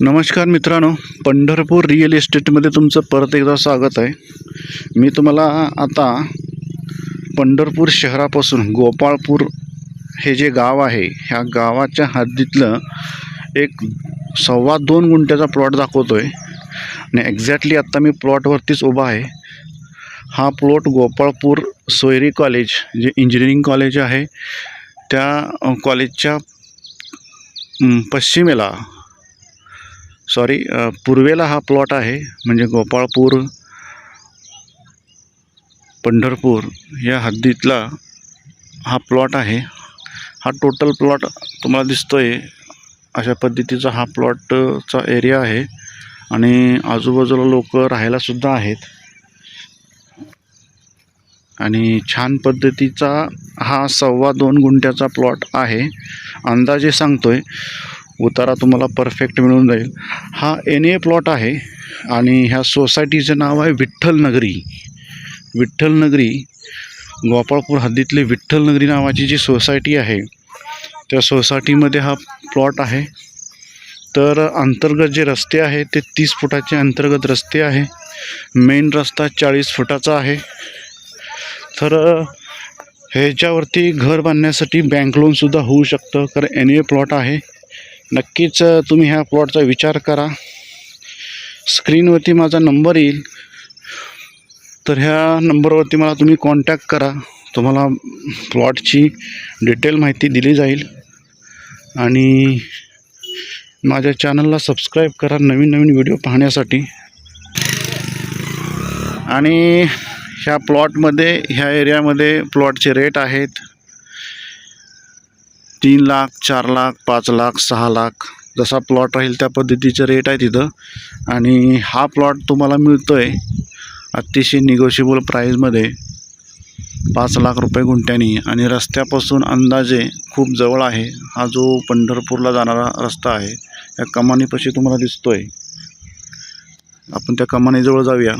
नमस्कार मित्रांनो पंढरपूर रिअल इस्टेटमध्ये तुमचं परत एकदा स्वागत आहे. मी तुम्हाला आता पंढरपूर शहरापासून गोपाळपूर हे जे गाव आहे ह्या गावाच्या हद्दीतलं एक सव्वा दोन गुंठ्याचा प्लॉट दाखवतो आहे आणि एक्झॅक्टली आत्ता मी प्लॉटवरतीच उभा आहे. हा प्लॉट गोपाळपूर सोयरी कॉलेज जे इंजिनिअरिंग कॉलेज आहे त्या कॉलेजच्या पश्चिमेला सॉरी पूर्वेला हा प्लॉट आहे म्हणजे गोपाळपूर पंढरपूर या हद्दीतला हा प्लॉट आहे. हा टोटल प्लॉट तुम्हाला दिसतो आहे अशा पद्धतीचा हा प्लॉटचा एरिया आहे आणि आजूबाजूला लोक राहायलासुद्धा आहेत. आणि छान पद्धतीचा हा सव्वा दोन गुंठ्याचा प्लॉट आहे. अंदाजे सांगतो आहे उतारा तुम्हाला परफेक्ट मिळून जाईल. हा एन ए प्लॉट आहे आणि ह्या सोसायटीचं नाव आहे विठ्ठल नगरी विठ्ठल नगरी गोपाळपूर हद्दीतली विठ्ठल नगरी नावाची जी सोसायटी आहे त्या सोसायटीमध्ये हा प्लॉट आहे. तर अंतर्गत जे रस्ते आहे ते तीस फुटाचे अंतर्गत रस्ते आहे. मेन रस्ता चाळीस फुटाचा आहे. तर ह्याच्यावरती घर बांधण्यासाठी बँक लोनसुद्धा होऊ शकतं. कारण एन ए प्लॉट आहे. नक्कीच तुम्ही ह्या प्लॉटचा विचार करा. स्क्रीनवरती माझा नंबर येईल. तर ह्या नंबरवरती मला तुम्ही कॉन्टॅक्ट करा. तुम्हाला प्लॉटची डिटेल माहिती दिली जाईल. आणि माझ्या चॅनलला सबस्क्राईब करा नवीन नवीन व्हिडिओ पाहण्यासाठी. आणि ह्या प्लॉटमध्ये ह्या एरियामध्ये प्लॉटचे रेट आहेत. तीन लाख चार लाख पाच लाख सहा लाख जसा प्लॉट राहील त्या पद्धतीचे रेट आहे तिथं. आणि हा प्लॉट तुम्हाला मिळतो आहे अतिशय निगोशिबल प्राईजमध्ये पाच लाख रुपये गुंठ्यानी. आणि रस्त्यापासून अंदाजे खूप जवळ आहे. हा जो पंढरपूरला जाणारा रस्ता आहे या कमानीपाशी तुम्हाला दिसतो आहे आपण त्या कमानीजवळ जाऊया.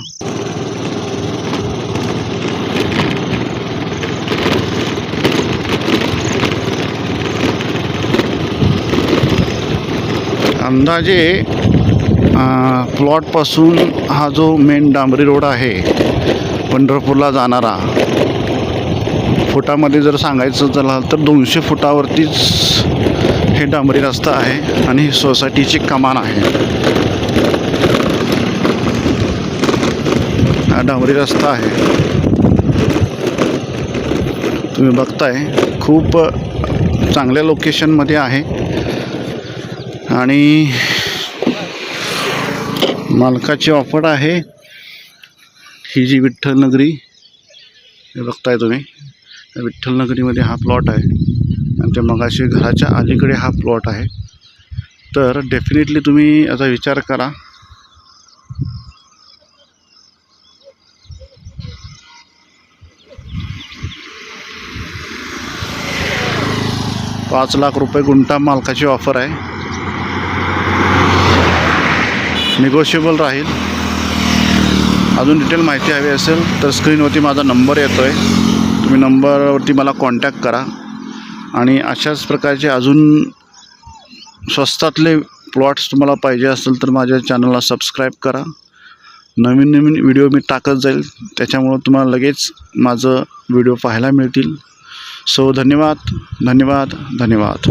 अंदाजे प्लॉटपासून हा जो मेन डांबरी रोड आहे पंढरपूरला जाणारा फुटामध्ये जर सांगायचं झालं तर दोनशे फुटावरतीच हे डांबरी रस्ता आहे आणि ही सोसायटीची कमान आहे. हा डांबरी रस्ता आहे. तुम्ही बघताय खूप चांगल्या लोकेशनमध्ये आहे. आणि मालकाची ऑफर आहे. ही जी विठ्ठल नगरी हे बघताय तुम्ही. विठ्ठल नगरीमध्ये हा प्लॉट आहे. आणि त्या मगाशी घराच्या अलीकडे हा प्लॉट आहे. तर डेफिनेटली तुम्ही याचा विचार करा. पाच लाख रुपये गुंठा मालकाची ऑफर आहे. निगोशिएबल राहील. अजून डिटेल माहिती हवी असेल तर स्क्रीनवरती माझा नंबर येतो आहे तुम्ही नंबरवरती मला कॉन्टॅक्ट करा. आणि अशाच प्रकारचे अजून स्वस्तातले प्लॉट्स तुम्हाला पाहिजे असेल तर माझ्या चॅनलला सबस्क्राईब करा. नवीन नवीन व्हिडिओ मी टाकत जाईल. त्याच्यामुळं तुम्हाला लगेच माझं व्हिडिओ पाहायला मिळतील. सो धन्यवाद धन्यवाद धन्यवाद.